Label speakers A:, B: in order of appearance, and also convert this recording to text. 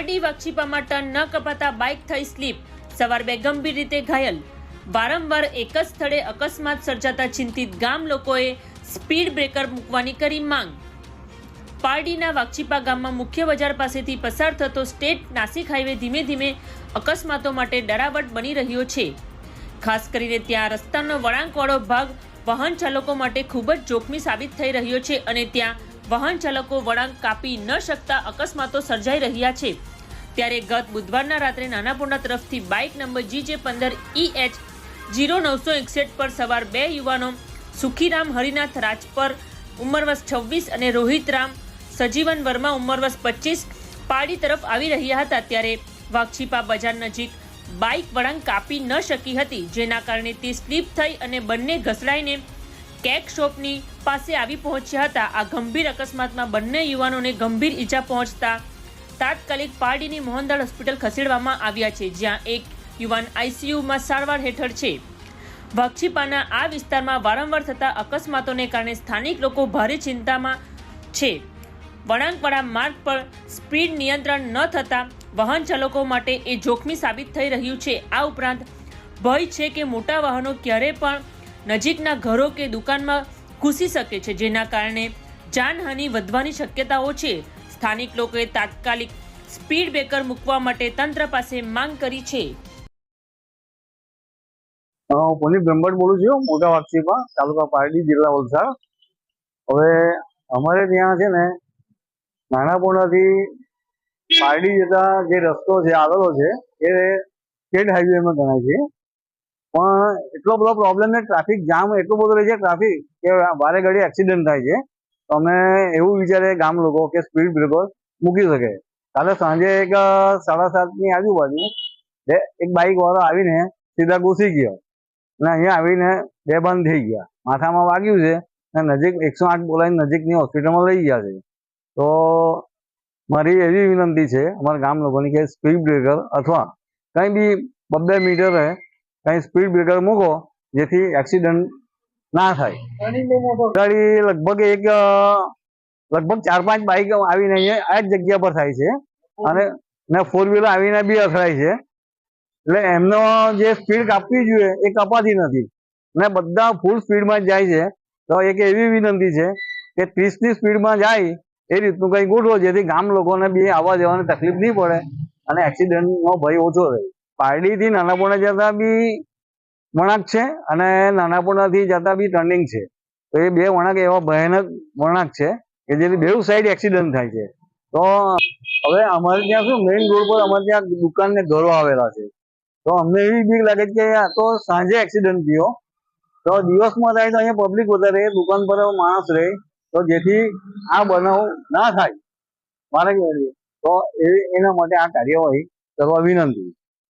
A: Pardi વાક્ષીપામાં turn ન કપાતા bike થઈ slip. સવાર બે ગંભીર રીતે ઘાયલ. વારંવાર એક જ સ્થળે અકસ્માત સર્જાતા ચિંતિત ગામ લોકોએ સ્પીડ બ્રેકર મૂકવાની કરી માંગ. પારડીના વાક્ષીપા ગામમાં મુખ્ય બજાર પાસેથી પસાર થતો સ્ટેટ નાસિક હાઈવે ધીમે ધીમે અકસ્માતો માટે ડરાવટ બની રહ્યો છે. ખાસ કરીને ત્યાં રસ્તાનો વળાંકવાળો ભાગ વાહન ચાલકો માટે ખૂબ જ જોખમી સાબિત થઈ રહ્યો છે અને ત્યાં વાહન ચાલકો વળાંક કાપી ન શકતા અકસ્માતો સર્જાઈ રહ્યા છે. ત્યારે ગત બુધવારના રાત્રે નાનાપોંડા તરફથી બાઇક નંબર જીજે પંદર ઈ એચ જીરો નવસો એકસઠ પર સવાર બે યુવાનો સુખીરામ હરિનાથ રાજપર ઉંમર વર્ષ છવ્વીસ અને રોહિતરામ સજીવન વર્મા ઉંમર વર્ષ પચીસ પાડી તરફ આવી રહ્યા હતા ત્યારે વાક્ષીપા બજાર નજીક બાઇક વળાંક કાપી ન શકી હતી, જેના કારણે તે સ્લીપ થઈ અને બંને ઘસડાઈને કેક શોપની પાસે આવી પહોંચ્યા હતા. આ ગંભીર અકસ્માતમાં બંને યુવાનોને ગંભીર ઈજા પહોંચતા તાત્કાલિક પારડીની મોહનદાળ હોસ્પિટલ ખસેડવામાં આવ્યા છે, જ્યાં એક યુવાન આઈસીયુમાં સારવાર હેઠળ છે. બક્ષીપાના આ વિસ્તારમાં વારંવાર થતા અકસ્માતોને કારણે સ્થાનિક લોકો ભારે ચિંતામાં છે. વળાંકવાળા માર્ગ પર સ્પીડ નિયંત્રણ ન થતાં વાહન ચાલકો માટે એ જોખમી સાબિત થઈ રહ્યું છે. આ ઉપરાંત ભય છે કે મોટા વાહનો ક્યારે પણ નજીકના ઘરો કે દુકાનમાં ઘૂસી શકે છે, જેના કારણે જાનહાનિ વધવાની શક્યતાઓ છે. સ્થાનિક લોકોએ તાત્કાલિક સ્પીડ બ્રેકર મૂકવા માટે તંત્ર પાસે માંગ કરી છે.
B: હું પુનિત બ્રહ્મભટ્ટ બોલું છું મોટા વાક્ષીમાં તાલુકા પારડી જિલ્લા વલસાડ. હવે અમારે ત્યાં છે ને નાનાપોણાથી પારડી જતા જે રસ્તો છે, આવેલો છે, એ સ્ટેટ હાઈવેમાં ગણાય છે. પણ એટલો બધો પ્રોબ્લેમ ને ટ્રાફિક જામ એટલો બધો રહે છે ટ્રાફિક કે વારે ઘડી એક્સિડન્ટ થાય છે. તો અમે એવું વિચારે ગામ લોકો કે સ્પીડ બ્રેકર મૂકી શકે. કાલે સાંજે એક સાડા સાતની આજુબાજુ બે- એક બાઇક વાળો આવીને સીધા ઘૂસી ગયો. અને અહીંયા આવીને બે બંધ થઈ ગયા. માથામાં વાગ્યું છે અને નજીક એકસો આઠ બોલાવીને નજીકની હોસ્પિટલમાં લઈ ગયા છે. તો મારી એવી વિનંતી છે, અમારા ગામ લોકોની કે સ્પીડ બ્રેકર અથવા કંઈ બી બબ્બે મીટરે કંઈ સ્પીડ બ્રેકર મૂકો, જેથી એક્સિડન્ટ ના થાય. ગાડી લગભગ એક લગભગ ચાર પાંચ બાઇક આવીને અહીંયા આ જ જગ્યા પર થાય છે. અને ને ફોર વ્હીલર આવીને બી અથડાય છે. એટલે એમનો જે સ્પીડ કાપવી જોઈએ એ કપાતી નથી. ને બધા ફૂલ સ્પીડમાં જાય છે. તો એક એવી વિનંતી છે કે ત્રીસની સ્પીડમાં જાય એ રીતનું કંઈ ગોઠવો જેથી ગામ લોકોને બી આવવા જવાની તકલીફ નહીં પડે અને એક્સિડન્ટનો ભય ઓછો રહે. પારડીથી નાનાપોણા જતા બી વળાંક છે અને નાનાપોણાથી જતા બી ટર્નિંગ છે. તો એ બે વળાંક એવા ભયાનક વળાંક છે કે જેથી બેઉ સાઈડ એક્સિડન્ટ થાય છે. તો હવે અમારે ત્યાં શું મેઇન રોડ પર અમારે ત્યાં દુકાન ને ઘરો આવેલા છે. તો અમને એવી બીક લાગે છે કે આ તો સાંજે એક્સિડન્ટ થયો. તો દિવસમાં થાય તો અહીંયા પબ્લિક વધારે, દુકાન પર માણસ રહે, તો જેથી આ બનાવ ના થાય. મારે તો એ એના માટે આ કાર્યવાહી કરવા વિનંતી.